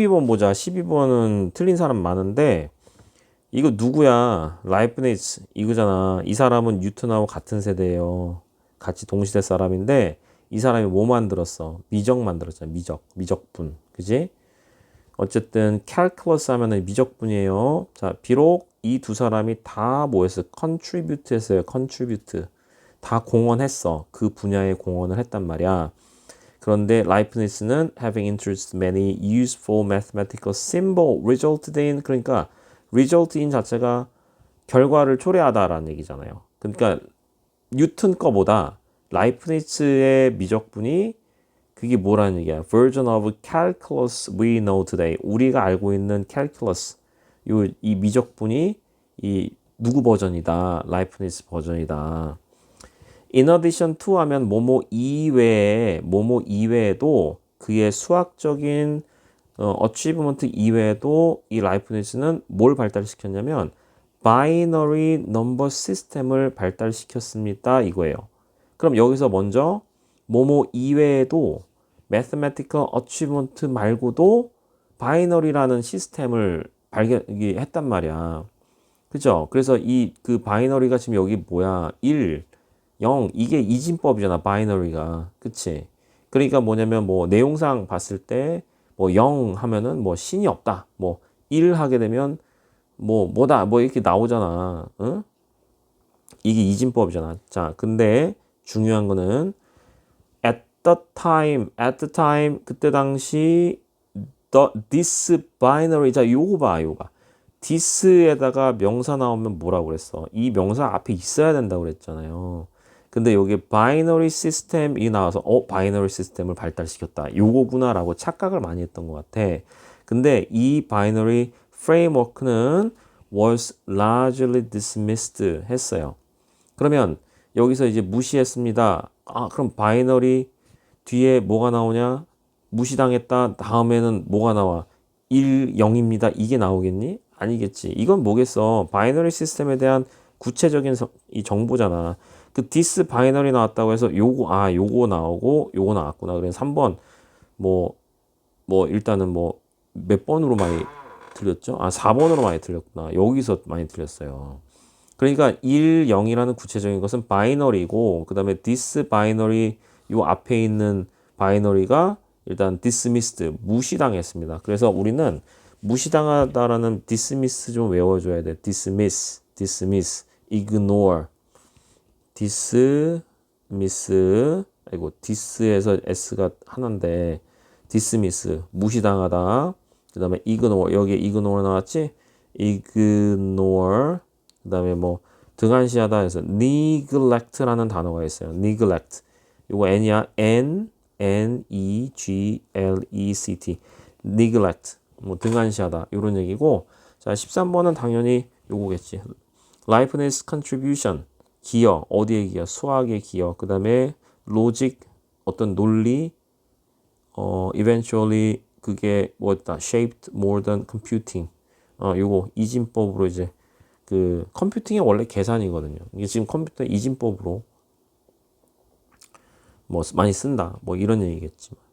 12번 보자. 12번은 틀린 사람 많은데 이거 누구야? 라이프니츠 이거잖아. 이 사람은 뉴턴하고 같은 세대예요. 같이 동시대 사람인데 이 사람이 뭐 만들었어? 미적 만들었잖아. 미적. 미적분. 그지? 어쨌든 calculus 하면은 미적분이에요. 자, 비록 이 두 사람이 다 뭐였어? contribute 했어요. contribute. 다 공헌했어. 그 분야에 공헌을 했단 말이야. 그런데 라이프니스는 having introduced many useful mathematical symbol resulted in 그러니까 result in 자체가 결과를 초래하다라는 얘기잖아요. 그러니까 뉴턴 거보다 라이프니츠의 미적분이 그게 뭐라는 얘기야? version of calculus we know today. 우리가 알고 있는 calculus 요 이 미적분이 이 누구 버전이다. 라이프니츠 버전이다. In addition to 하면 뭐뭐 이외에 뭐뭐 이외에도 그의 수학적인 어, achievement 이외에도 이 라이프니츠는 뭘 발달시켰냐면 binary number system을 발달시켰습니다 이거예요. 그럼 여기서 먼저 뭐뭐 이외에도 mathematical achievement 말고도 바이너리라는 시스템을 발견했단 말이야. 그죠? 그래서 이 그 바이너리가 지금 여기 뭐야? 1, 0 이게 이진법이잖아. 바이너리가. 그치? 그러니까 뭐냐면 뭐 내용상 봤을 때 뭐 0 하면은 뭐 신이 없다. 뭐 1 하게 되면 뭐 뭐다. 뭐 이렇게 나오잖아. 응? 이게 이진법이잖아. 자, 근데 중요한 거는 at the time, at the time 그때 당시 the this binary 자 요거 봐 요거 this에다가 명사 나오면 뭐라고 그랬어? 이 명사 앞에 있어야 된다고 그랬잖아요. 근데 여기 binary system이 나와서 어 binary 시스템을 발달시켰다. 요거구나라고 착각을 많이 했던 것 같아. 근데 이 binary framework는 was largely dismissed 했어요. 그러면 여기서 이제 무시했습니다. 아, 그럼 바이너리 뒤에 뭐가 나오냐? 무시당했다. 다음에는 뭐가 나와? 1, 0입니다. 이게 나오겠니? 아니겠지. 이건 뭐겠어? 바이너리 시스템에 대한 구체적인 정보잖아. 그 디스 바이너리 나왔다고 해서 요거 아 요거 나오고 요거 나왔구나. 그래서 3번 뭐뭐 뭐 일단은 뭐 몇 번으로 많이 틀렸죠? 아 4번으로 많이 틀렸구나. 여기서 많이 틀렸어요. 그러니까 1, 0이라는 구체적인 것은 바이너리고 그다음에 디스 바이너리 요 앞에 있는 바이너리가 일단 dismissed 무시당했습니다. 그래서 우리는 무시당하다라는 dismiss 좀 외워줘야 돼. dismiss, dismiss, ignore, dismiss. 아이고 dis에서 s가 하나인데 dismiss 무시당하다. 그 다음에 ignore 여기에 ignore 나왔지? ignore. 그다음에 뭐 등한시하다 해서 neglect라는 단어가 있어요. neglect. 이거 n이야. n n e g l e c t. neglect. 뭐 등한시하다 이런 얘기고 자 13번은 당연히 요거겠지 라이프니스 contribution 기여 어디에 기여? 수학의 기여. 그 다음에 로직 어떤 논리 어 eventually 그게 뭐였다? shaped modern computing. 어 요거 이진법으로 이제 그 컴퓨팅이 원래 계산이거든요. 이게 지금 컴퓨터 이진법으로 뭐 많이 쓴다. 뭐 이런 얘기겠지만